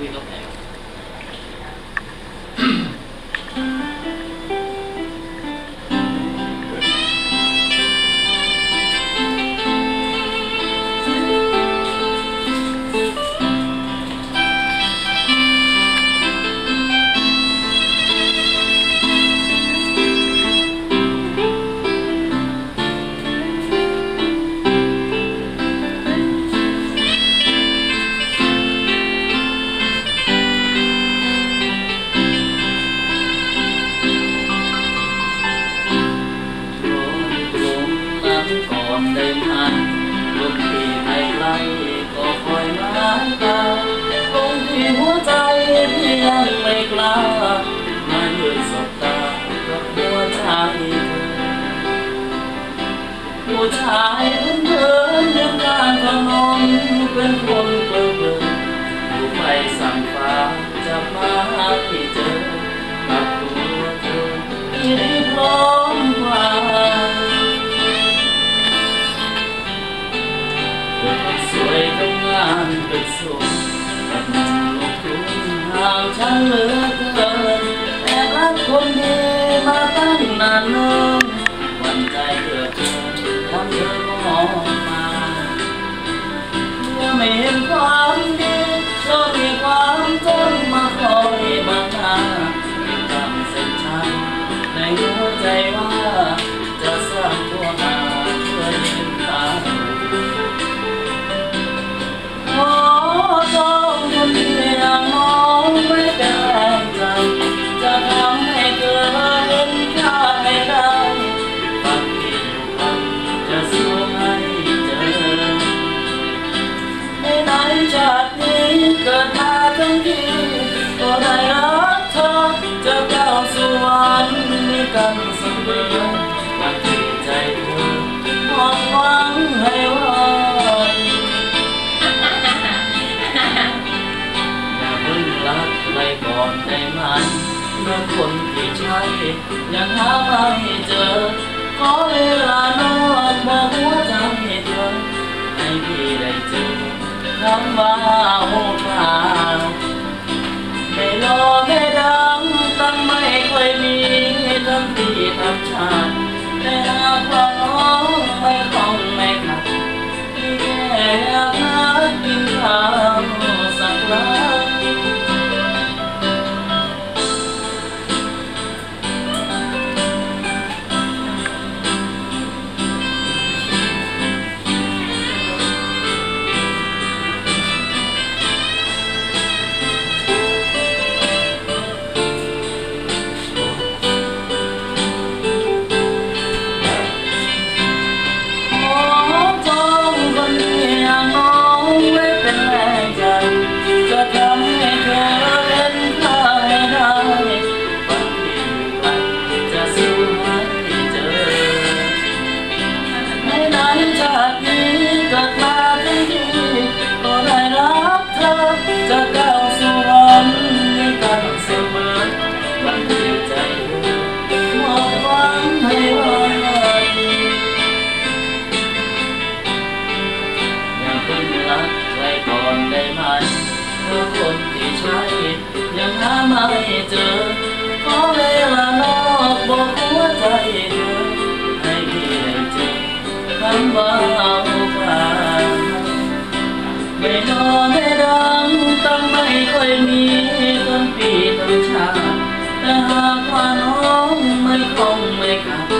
คุยกับแลมที่ไม่ไกลก็คอยมาตามลมที่หัวใจเพียงไม่กล้ามาด้วยสบตากับหัวใจเธอผู้ชายเดินเดินเดินการถนนเป็นคนเปลือเปลือผู้ไปสั่งฟ้าจะมาให้ สวยทำงานเป็นสุขกับหนุ่มลูกทุ่งห่างฉันเหลือเกินแอบรักคนดีมาตั้งนานเนิ่นวันใจเกิดเกินทำเธอก็มองมาเมื่อไม่เห็นความ ไหนชาตินี้เกิดมาทั้งทีก็ได้รักเธอจะก้าวสู่วันนี้กันเสมอวันที่ใจเธอมองหวังให้วันอย่าเพิ่งรักไปก่อนได้ไหมเมื่อคนที่ใช่ยังหาไม่เจอขอเวลานอน ทับชาติแต่หากว่าน้องไม่ ไม่เจอ ขอเวลานอกบอกหัวใจเธอให้พี่ได้เจอคำว่าเอกานไม่นอนไม่ดังตั้งไม่ค่อยมีต้นปีต้นชาแต่หากว่าน้องไม่คงไม่ขัด